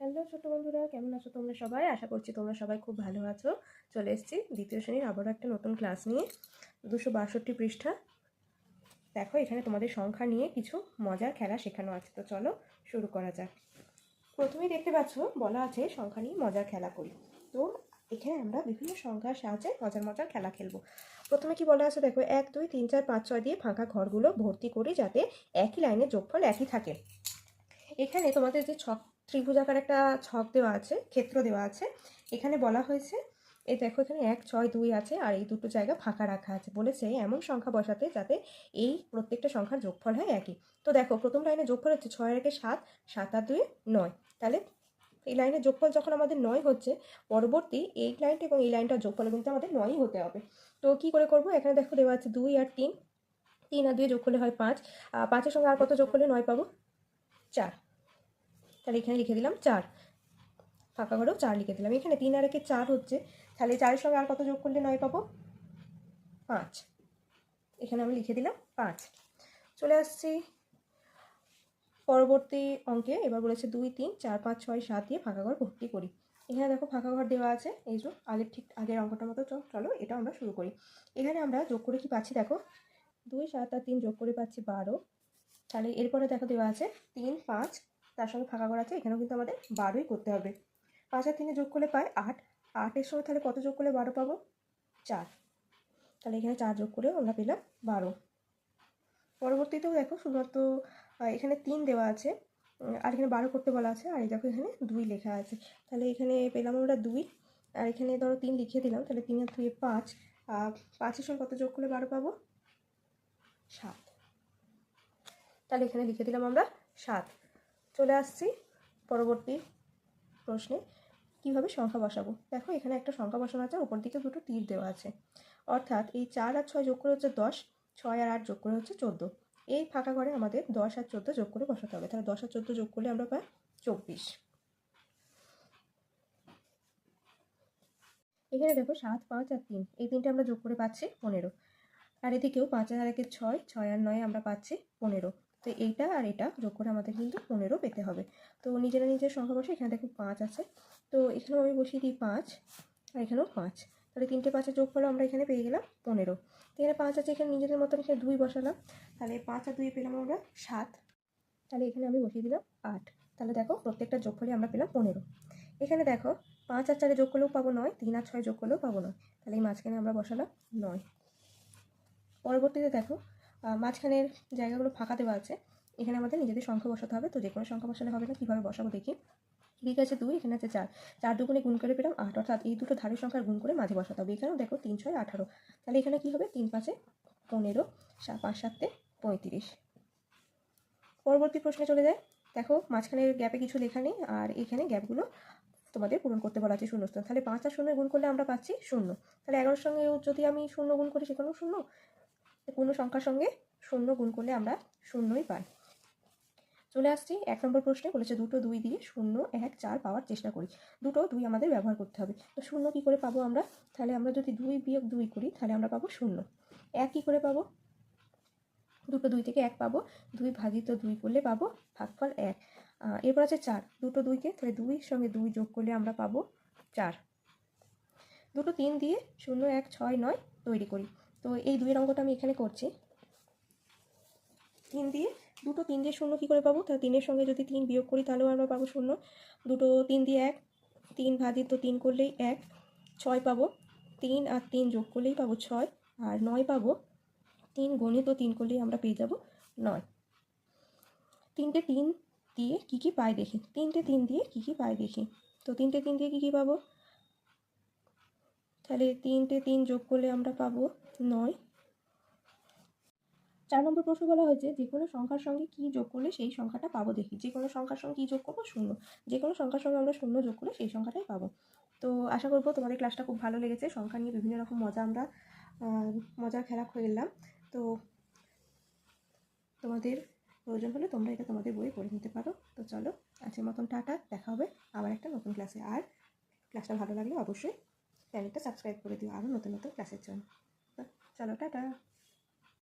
Hello ছোট বন্ধুরা, কেমন আছো তোমরা সবাই? আশা করছি তোমরা সবাই খুব ভালো আছো। চলে এসেছি দ্বিতীয় শ্রেণির আবারও একটা নতুন ক্লাস নিয়ে, দুশো বাষট্টি পৃষ্ঠা। দেখো, এখানে তোমাদের সংখ্যা নিয়ে কিছু মজার খেলা শেখানো আছে। তো চলো শুরু করা যাক। প্রথমেই দেখতে পাচ্ছ, বলা আছে সংখ্যা নিয়ে মজার খেলা করি। তো এখানে আমরা বিভিন্ন সংখ্যার সাহায্যে মজার মজার খেলা খেলব। প্রথমে কি বলা আছে? দেখো, এক, দুই, তিন, চার, পাঁচ, ছয় দিয়ে ফাঁকা ঘরগুলো ভর্তি করি যাতে একই লাইনে যোগফল একই থাকে। এখানে তোমাদের যে ছক ত্রিভুজাকার একটা ছক দেওয়া আছে, ক্ষেত্র দেওয়া আছে। এখানে বলা হয়েছে এই দেখো এখানে এক, ছয়, দুই আছে, আর এই দুটো জায়গা ফাঁকা রাখা আছে। বলেছে এমন সংখ্যা বসাতে যাতে এই প্রত্যেকটা সংখ্যার যোগফল হয় একই। তো দেখো, প্রথম লাইনে যোগফল হচ্ছে ছয়, একে সাত সাত আর দুই নয়। তাহলে এই লাইনের যোগফল যখন আমাদের নয় হচ্ছে, পরবর্তী এই লাইনটা এবং এই লাইনটার যোগফল কিন্তু আমাদের নয়ই হতে হবে। তো কি করে করব? এখানে দেখো দেওয়া আছে দুই আর তিন। তিন আর দুই যোগ করলে হয় পাঁচ। পাঁচের সঙ্গে আর কত যোগ করলে নয় পাবো? চার। তাহলে এখানে লিখে দিলাম চার। ফাঁকা ঘরেও চার লিখে দিলাম। এখানে তিন আর একে চার হচ্ছে। তাহলে চারের সঙ্গে আর কত যোগ করলে নয় পাবো? পাঁচ। এখানে আমি লিখে দিলাম পাঁচ। চলে আসছি পরবর্তী অঙ্কে। এবার বলেছে দুই, তিন, চার, পাঁচ, ছয়, সাত দিয়ে ফাঁকা ঘর ভর্তি করি। এখানে দেখো ফাঁকা ঘর দেওয়া আছে। এই যে আগের ঠিক আগের অঙ্কটার মতো চলো এটা আমরা শুরু করি। এখানে আমরা যোগ করে কি পাচ্ছি দেখো? দুই, সাত আর তিন যোগ করে পাচ্ছি বারো। তাহলে এরপরে দেখো দেওয়া আছে তিন, পাঁচ তার সঙ্গে ফাঁকা ঘর আছে, এখানেও কিন্তু আমাদের বারোই করতে হবে। পাঁচ আর তিনে যোগ করলে পাই আট। আটের সঙ্গে তাহলে কত যোগ করলে বারো পাবো? চার। তাহলে এখানে চার যোগ করেও আমরা পেলাম বারো। পরবর্তীতেও দেখো শুধুমাত্র এখানে তিন দেওয়া আছে আর এখানে বারো করতে বলা আছে, আর দেখো এখানে দুই লেখা আছে। তাহলে এখানে পেলাম আমরা দুই, আর এখানে ধরো তিন লিখে দিলাম, তাহলে তিন আর দুই পাঁচ, আর পাঁচের সঙ্গে কত যোগ করলে বারো পাবো? সাত। তাহলে এখানে লিখে দিলাম আমরা সাত। চলে আসছি পরবর্তী প্রশ্নে। কীভাবে সংখ্যা বসাবো? দেখো, এখানে একটা সংখ্যা বসানো আছে, উপর দিকে দুটো তীর দেওয়া আছে। অর্থাৎ এই চার আর ছয় যোগ করে হচ্ছে দশ, ছয় আর আট যোগ করে হচ্ছে চোদ্দ। এই ফাঁকা ঘরে আমাদের দশ আর চোদ্দ যোগ করে বসাতে হবে। তাহলে দশ আর চোদ্দ যোগ করলে আমরা পাই চব্বিশ। এখানে দেখো সাত, পাঁচ আর তিন। এই তিনটে আমরা যোগ করে পাচ্ছি পনেরো। আর এদিকেও পাঁচ আর একে ছয় ছয় আর নয় আমরা পাচ্ছি পনেরো। তো এইটা আর এটা যোগ করে আমাদের কিন্তু পনেরো পেতে হবে। তো নিজেরা নিজের সংখ্যা বসে এখানে দেখো পাঁচ আছে। তো এখানেও আমি বসিয়ে দিই পাঁচ আর এখানেও পাঁচ। তাহলে তিনটে পাঁচের যোগ করলে আমরা এখানে পেয়ে গেলাম পনেরো। এখানে পাঁচ আছে, এখানে নিজেদের মতন এখানে দুই বসালাম। তাহলে পাঁচ আর দুই পেলাম আমরা সাত। তাহলে এখানে আমি বসিয়ে দিলাম আট। তাহলে দেখো প্রত্যেকটা যোগ ফলে আমরা পেলাম পনেরো। এখানে দেখো পাঁচ আর চারে যোগ করলেও পাবো নয়, তিন আর ছয় যোগ করলেও পাবো নয়। তাহলে এই মাঝখানে আমরা বসালাম নয়। পরবর্তীতে দেখো মাঝখানের জায়গাগুলো ফাঁকা দেওয়া আছে, এখানে আমাদের নিজেদের সংখ্যা বসাতে হবে। তো যে কোনো সংখ্যা বসালে হবে না, কীভাবে বসাবো দেখি। ঠিক আছে, দুই, এখানে আছে চার। চার দুগুণে গুণ করে পেলাম আট, অর্থাৎ এই দুটো ধারের সংখ্যার গুণ করে মাঝে বসাতে হবে। এখানেও দেখো তিন, ছয়, আঠারো। তাহলে এখানে কী হবে? তিন, পাঁচে পনেরো পাঁচ, সাতে পঁয়ত্রিশ। পরবর্তী প্রশ্নে চলে যায় দেখো মাঝখানের গ্যাপে কিছু লেখা নেই, আর এখানে গ্যাপগুলো তোমাদের পূরণ করতে বলা আছে শূন্যস্থান তাহলে পাঁচ আর শূন্য গুণ করলে আমরা পাচ্ছি শূন্য। তাহলে এগারোর সঙ্গে যদি আমি শূন্য গুণ করি, সেখানেও শূন্য? কোনো সংখ্যার সঙ্গে শূন্য গুণ করলে আমরা শূন্যই পাই। চলে আসছি এক নম্বর প্রশ্নে, বলেছে দুটো দুই দিয়ে শূন্য এক চার পাওয়ার চেষ্টা করি। দুটো দুই আমাদের ব্যবহার করতে হবে। তো শূন্য কী করে পাবো আমরা? তাহলে আমরা যদি দুই বিয়োগ দুই করি, তাহলে আমরা পাবো শূন্য। এক কী করে পাবো? দুটো দুই থেকে এক পাবো। দুই ভাগিত দুই করলে পাবো ভাগফল এক। এরপর আছে চার। দুটো দুইকে তাহলে দুইয়ের সঙ্গে দুই যোগ করলে আমরা পাবো চার। দুটো তিন দিয়ে শূন্য এক ছয় নয় তৈরি করি। তো এই দুইয়ের অঙ্কটা আমি এখানে করছি। তিন দিয়ে, দুটো তিন দিয়ে শূন্য কী করে পাবো? তাহলে তিনের সঙ্গে যদি তিন বিয়োগ করি, তাহলেও আমরা পাবো শূন্য। দুটো তিন দিয়ে এক, তিন ভাজিত তিন করলেই এক, ছয় পাবো। তিন আর তিন যোগ করলেই পাবো ছয়, আর নয় পাবো। তিন গণিত তিন করলেই আমরা পেয়ে যাব নয়। তিনটে তিন দিয়ে কী কী পাই দেখি। তিনটে তিন দিয়ে কী কী পাই দেখি। তো তিনটে তিন দিয়ে কী কী পাবো? তাহলে তিনটে তিন যোগ করলে আমরা পাবো নয়। চার নম্বর প্রশ্ন বলা হয়েছে, যে কোনো সংখ্যার সঙ্গে কী যোগ করলে সেই সংখ্যাটা পাবো দেখি। যে কোনো সংখ্যার সঙ্গে কী যোগ করব? শূন্য। যে কোনো সংখ্যার সঙ্গে আমরা শূন্য যোগ করলে সেই সংখ্যাটাই পাবো। তো আশা করব তোমাদের ক্লাসটা খুব ভালো লেগেছে। সংখ্যা নিয়ে বিভিন্ন রকম মজা আমরা মজার খেলা খেললাম তো তোমাদের প্রয়োজন হলে তোমরা এটা তোমাদের বই পড়ে নিতে পারো। তো চলো, আজকের মতন টাটা, দেখা হবে আবার একটা নতুন ক্লাসে আর ক্লাসটা ভালো লাগলে অবশ্যই চ্যানেলটা সাবস্ক্রাইব করে দিও। আরও নতুন নতুন ক্লাসের জন্য। চলো টাটা।